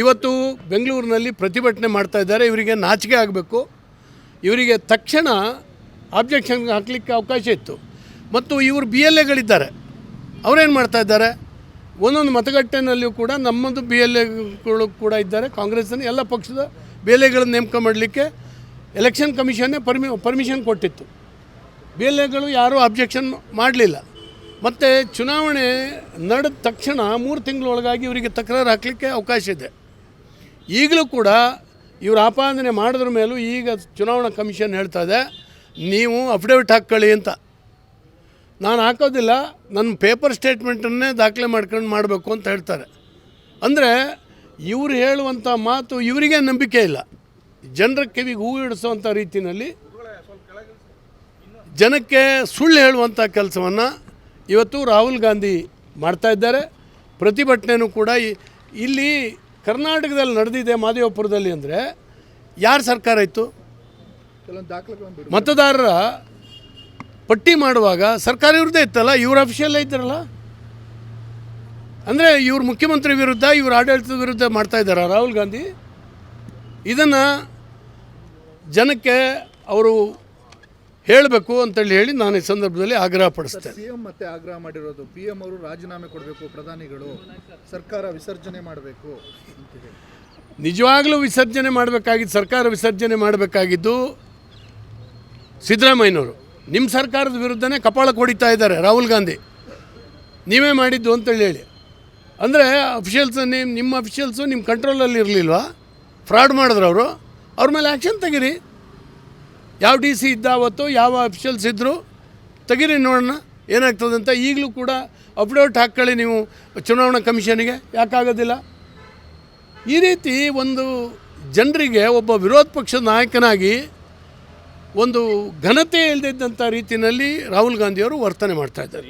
ಇವತ್ತು ಬೆಂಗಳೂರಿನಲ್ಲಿ ಪ್ರತಿಭಟನೆ ಮಾಡ್ತಾ ಇದ್ದಾರೆ. ಇವರಿಗೆ ನಾಚಿಕೆ ಆಗಬೇಕು. ಇವರಿಗೆ ತಕ್ಷಣ ಆಬ್ಜೆಕ್ಷನ್ ಹಾಕಲಿಕ್ಕೆ ಅವಕಾಶ ಇತ್ತು. ಮತ್ತು ಇವರು ಬಿ ಎಲ್ ಎಗಳಿದ್ದಾರೆ ಅವರೇನು ಮಾಡ್ತಾ ಇದ್ದಾರೆ? ಒಂದೊಂದು ಮತಗಟ್ಟೆಯಲ್ಲಿಯೂ ಕೂಡ ನಮ್ಮದು ಬಿ ಎಲ್ ಎಗಳು ಕೂಡ ಇದ್ದಾರೆ. ಕಾಂಗ್ರೆಸ್ನ ಎಲ್ಲ ಪಕ್ಷದ ಬಿ ಎಲ್ ಎಗಳನ್ನು ನೇಮಕ ಮಾಡಲಿಕ್ಕೆ ಎಲೆಕ್ಷನ್ ಕಮಿಷನ್ನೇ ಪರ್ಮಿ ಪರ್ಮಿಷನ್ ಕೊಟ್ಟಿತ್ತು. ಬಿ ಎಲ್ ಎಗಳು ಯಾರೂ ಅಬ್ಜೆಕ್ಷನ್ ಮಾಡಲಿಲ್ಲ. ಮತ್ತು ಚುನಾವಣೆ ನಡೆದ ತಕ್ಷಣ ಮೂರು ತಿಂಗಳೊಳಗಾಗಿ ಇವರಿಗೆ ತಕರಾರು ಹಾಕಲಿಕ್ಕೆ ಅವಕಾಶ ಇದೆ. ಈಗಲೂ ಕೂಡ ಇವರು ಆಪಾದನೆ ಮಾಡಿದ್ರ ಮೇಲೂ ಈಗ ಚುನಾವಣಾ ಕಮಿಷನ್ ಹೇಳ್ತಾ ಇದೆ, ನೀವು ಅಫಿಡವಿಟ್ ಹಾಕ್ಕೊಳ್ಳಿ ಅಂತ. ನಾನು ಹಾಕೋದಿಲ್ಲ, ನನ್ನ ಪೇಪರ್ ಸ್ಟೇಟ್ಮೆಂಟನ್ನೇ ದಾಖಲೆ ಮಾಡ್ಕೊಂಡು ಮಾಡಬೇಕು ಅಂತ ಹೇಳ್ತಾರೆ. ಅಂದರೆ ಇವರು ಹೇಳುವಂಥ ಮಾತು ಇವರಿಗೆ ನಂಬಿಕೆ ಇಲ್ಲ. ಜನರ ಕಿವಿಗೆ ಹೂ ಹಿಡಿಸುವಂಥ ರೀತಿಯಲ್ಲಿ ಜನಕ್ಕೆ ಸುಳ್ಳು ಹೇಳುವಂಥ ಕೆಲಸವನ್ನು ಇವತ್ತು ರಾಹುಲ್ ಗಾಂಧಿ ಮಾಡ್ತಾ ಇದ್ದಾರೆ. ಪ್ರತಿಭಟನೆಯೂ ಕೂಡ ಇಲ್ಲಿ ಕರ್ನಾಟಕದಲ್ಲಿ ನಡೆದಿದೆ ಮಾದೇವಪುರದಲ್ಲಿ ಅಂದರೆ ಯಾರ ಸರ್ಕಾರ ಇತ್ತು? ಮತದಾರರ ಪಟ್ಟಿ ಮಾಡುವಾಗ ಸರ್ಕಾರ ಇವ್ರದ್ದೇ ಇತ್ತಲ್ಲ? ಇವ್ರ ಅಫಿಷಿಯಲ್ಲೇ ಇದ್ದಾರಲ್ಲ? ಅಂದರೆ ಇವ್ರ ಮುಖ್ಯಮಂತ್ರಿ ವಿರುದ್ಧ ಇವ್ರ ಆಡಳಿತದ ವಿರುದ್ಧ ಮಾಡ್ತಾ ಇದ್ದಾರೆ ರಾಹುಲ್ ಗಾಂಧಿ? ಇದನ್ನು ಜನಕ್ಕೆ ಅವರು ಹೇಳಬೇಕು ಅಂತೇಳಿ ಹೇಳಿ ನಾನು ಈ ಸಂದರ್ಭದಲ್ಲಿ ಆಗ್ರಹ ಪಡಿಸ್ತೇನೆ. ಸಿ ಎಂ ಮತ್ತೆ ಆಗ್ರಹ ಮಾಡಿರೋದು ಪಿ ಎಂ ಅವರು ರಾಜೀನಾಮೆ ಕೊಡಬೇಕು ಪ್ರಧಾನಿಗಳು ಸರ್ಕಾರ ವಿಸರ್ಜನೆ ಮಾಡಬೇಕು ಅಂತ ಹೇಳಿ. ನಿಜವಾಗಲೂ ವಿಸರ್ಜನೆ ಮಾಡಬೇಕಾಗಿದ್ದು ಸರ್ಕಾರ ವಿಸರ್ಜನೆ ಮಾಡಬೇಕಾಗಿದ್ದು ಸಿದ್ದರಾಮಯ್ಯನವರು. ನಿಮ್ಮ ಸರ್ಕಾರದ ವಿರುದ್ಧನೇ ಕಪಾಳಕ್ಕೆ ಹೊಡಿತಾ ಇದ್ದಾರೆ ರಾಹುಲ್ ಗಾಂಧಿ. ನೀವೇ ಮಾಡಿದ್ದು ಅಂತೇಳಿ ಹೇಳಿ. ಅಂದರೆ ಅಫಿಷಿಯಲ್ಸ್ ನಿಮ್ಮ ನಿಮ್ಮ ಅಫಿಷಿಯಲ್ಸು ನಿಮ್ಮ ಕಂಟ್ರೋಲಲ್ಲಿ ಇರಲಿಲ್ವಾ? ಫ್ರಾಡ್ ಮಾಡಿದ್ರು ಅವರು ಅವ್ರ ಮೇಲೆ ಆ್ಯಕ್ಷನ್ ತೆಗೀರಿ. ಯಾವ ಡಿ ಸಿ ಇದ್ದ ಅವತ್ತು, ಯಾವ ಅಫಿಷಿಯಲ್ಸ್ ಇದ್ದರು ತೆಗೀರಿ ನೋಡೋಣ, ಏನಾಗ್ತದೆ ಅಂತ ಈಗಲೂ ಕೂಡ ಅಪ್ಡೇಟ್ ಹಾಕ್ಕೊಳ್ಳಿ ನೀವು ಚುನಾವಣಾ ಕಮಿಷನಿಗೆ. ಯಾಕಾಗೋದಿಲ್ಲ? ಈ ರೀತಿ ಒಂದು ಜನರಿಗೆ ಒಬ್ಬ ವಿರೋಧ ಪಕ್ಷದ ನಾಯಕನಾಗಿ ಒಂದು ಘನತೆ ಇಲ್ಲದಿದ್ದಂಥ ರೀತಿಯಲ್ಲಿ ರಾಹುಲ್ ಗಾಂಧಿಯವರು ವರ್ತನೆ ಮಾಡ್ತಾ ಇದ್ದಾರೆ.